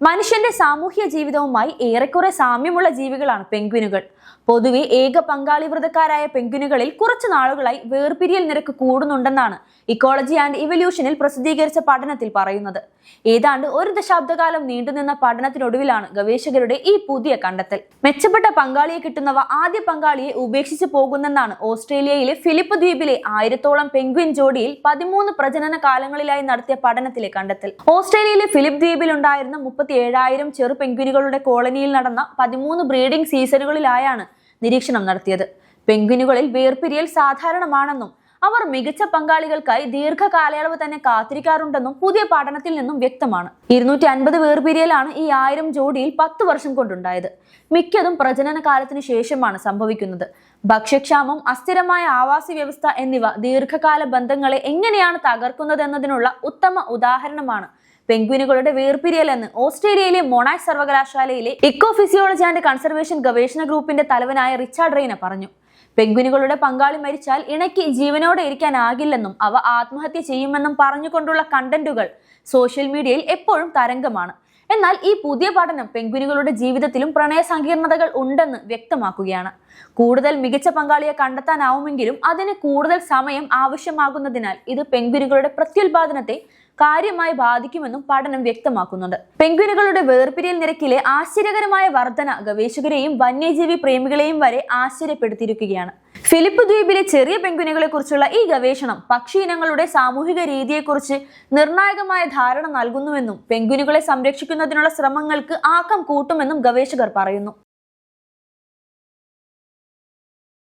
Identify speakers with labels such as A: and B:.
A: മനുഷ്യന്റെ സാമൂഹ്യ ജീവിതവുമായി ഏറെക്കുറെ സാമ്യമുള്ള ജീവികളാണ് പെൻഗ്വിനുകൾ പൊതുവെ ഏക പങ്കാളി വ്രതക്കാരായ പെൻഗ്വിനുകളിൽ കുറച്ചു നാളുകളായി വേർപിരിയൽ നിരക്ക് കൂടുന്നുണ്ടെന്നാണ് ഇക്കോളജി ആൻഡ് ഇവല്യൂഷനിൽ പ്രസിദ്ധീകരിച്ച പഠനത്തിൽ പറയുന്നത്. ഏതാണ്ട് ഒരു ദശാബ്ദകാലം നീണ്ടുനിന്ന പഠനത്തിനൊടുവിലാണ് ഗവേഷകരുടെ ഈ പുതിയ കണ്ടെത്തൽ. മെച്ചപ്പെട്ട പങ്കാളിയെ കിട്ടുന്നവ ആദ്യ പങ്കാളിയെ ഉപേക്ഷിച്ചു പോകുന്നെന്നാണ് ഓസ്ട്രേലിയയിലെ ഫിലിപ്പ് ദ്വീപിലെ ആയിരത്തോളം പെൻഗ്വിൻ ജോഡിയിൽ പതിമൂന്ന് പ്രജനന കാലങ്ങളിലായി നടത്തിയ പഠനത്തിലെ കണ്ടെത്തൽ. ഓസ്ട്രേലിയയിലെ ഫിലിപ്പ് ദ്വീപിൽ ഉണ്ടായിരുന്ന മുപ്പത്തി ഏഴായിരം ചെറു പെൻഗ്വിനുകളുടെ കോളനിയിൽ നടന്ന പതിമൂന്ന് ബ്രീഡിംഗ് സീസണുകളിലായാണ് നിരീക്ഷണം നടത്തിയത്. പെൻഗ്വിനുകളിൽ വേർപിരിയൽ സാധാരണമാണെന്നും അവർ മികച്ച പങ്കാളികൾക്കായി ദീർഘകാലയളവ് തന്നെ കാത്തിരിക്കാറുണ്ടെന്നും പുതിയ പഠനത്തിൽ നിന്നും വ്യക്തമാണ്. ഇരുന്നൂറ്റി അൻപത് വേർപിരിയലാണ് ഈ ആയിരം ജോഡിയിൽ പത്ത് വർഷം കൊണ്ടുണ്ടായത്. മിക്കതും പ്രജനന കാലത്തിന് ശേഷമാണ് സംഭവിക്കുന്നത്. ഭക്ഷ്യക്ഷാമം അസ്ഥിരമായ ആവാസ വ്യവസ്ഥ എന്നിവ ദീർഘകാല ബന്ധങ്ങളെ എങ്ങനെയാണ് തകർക്കുന്നതെന്നതിനുള്ള ഉത്തമ ഉദാഹരണമാണ് പെൻഗ്വിനുകളുടെ വേർപിരിയൽ എന്ന് ഓസ്ട്രേലിയയിലെ മൊണാഷ് സർവകലാശാലയിലെ ഇക്കോ ഫിസിയോളജി ആൻഡ് കൺസർവേഷൻ ഗവേഷണ ഗ്രൂപ്പിന്റെ തലവനായ റിച്ചാർഡ് റെയ്ന പറഞ്ഞു പെൻഗ്വിനുകളുടെ പങ്കാളി മരിച്ചാൽ ഇണയ്ക്ക് ജീവനോടെ ഇരിക്കാനാകില്ലെന്നും അവ ആത്മഹത്യ ചെയ്യുമെന്നും പറഞ്ഞുകൊണ്ടുള്ള കണ്ടന്റുകൾ സോഷ്യൽ മീഡിയയിൽ എപ്പോഴും തരംഗമാണ്. എന്നാൽ ഈ പുതിയ പഠനം പെൻഗ്വിനുകളുടെ ജീവിതത്തിലും പ്രണയ സങ്കീർണതകൾ ഉണ്ടെന്ന് വ്യക്തമാക്കുകയാണ്. കൂടുതൽ മികച്ച പങ്കാളിയെ കണ്ടെത്താനാവുമെങ്കിലും അതിന് കൂടുതൽ സമയം ആവശ്യമാകുന്നതിനാൽ ഇത് പെൻഗ്വിനുകളുടെ പ്രത്യുൽപാദനത്തെ കാര്യമായി ബാധിക്കുമെന്നും പഠനം വ്യക്തമാക്കുന്നുണ്ട്. പെൻഗ്വിനുകളുടെ വേർപിരിയൽ നിരക്കിലെ ആശ്ചര്യകരമായ വർധന ഗവേഷകരെയും വന്യജീവി പ്രേമികളെയും വരെ ആശ്ചര്യപ്പെടുത്തിയിരിക്കുകയാണ്. ഫിലിപ്പ് ദ്വീപിലെ ചെറിയ പെൻഗ്വിനുകളെ കുറിച്ചുള്ള ഈ ഗവേഷണം പക്ഷി ഇനങ്ങളുടെ സാമൂഹിക രീതിയെക്കുറിച്ച് നിർണായകമായ ധാരണ നൽകുന്നുവെന്നും പെൻഗ്വിനുകളെ സംരക്ഷിക്കുന്നതിനുള്ള ശ്രമങ്ങൾക്ക് ആക്കം കൂട്ടുമെന്നും ഗവേഷകർ പറയുന്നു.